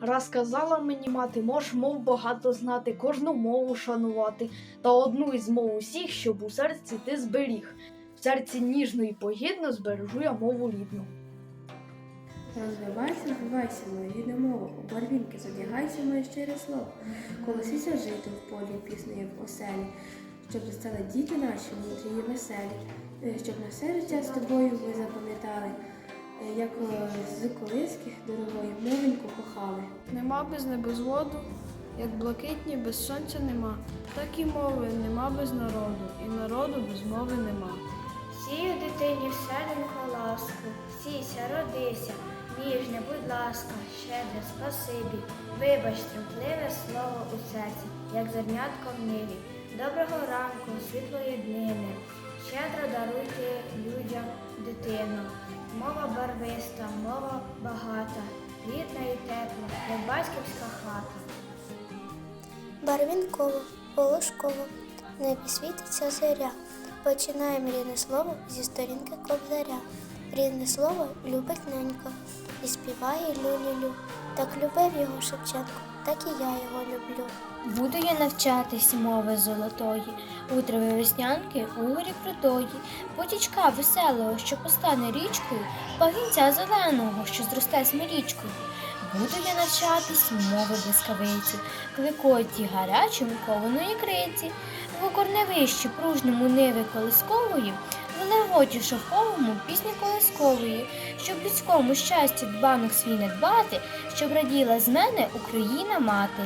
Раз казала мені мати, мож мов багато знати, кожну мову шанувати, та одну із мов усіх, щоб у серці ти зберіг. В серці ніжно і погідно збережу я мову рідну. Розвивайся, розвивайся, моя рідна мова, у барвінки задягайся, моє щире слово. Колосіся жити в полі піснею в оселі, щоб застали діти наші мудрі і веселі, Е, щоб на життя з тобою ви запам'ятали, е, як е, з колиски дорогою кохали. Нема без небозводу, як блакитні без сонця нема, так і мови нема без народу, і народу без мови нема. Сію дитині вселенько ласку, сійся, родися, ніжне, будь ласка, щедре, спасибі, вибач тремтливе слово у серці, як зернятко в ниві. Доброго ранку, світлої днини, щедро даруйте людям дитину. Мова барвиста, мова багата, рідна і тепла, як батьківська хата. Барвінково, волошково, в небі світиться зоря. Починаємо рідне слово зі сторінки кобзаря. Рідне слово любить ненько і співає лю-лю-лю. Так любив його Шевченко, так і я його люблю. Буду я навчатись мови золотої, утрови веснянки у горі крутої, потічка веселого, що постане річкою, пагінця зеленого, що зросте смирічкою. Буду я навчатись мови блискавиці, кликоті гарячому кованої криці, в корневищі пружному ниви колискової, в леготі шовковому пісні колискової, щоб людському щастю дбанок свій не дбати, щоб раділа з мене Україна мати.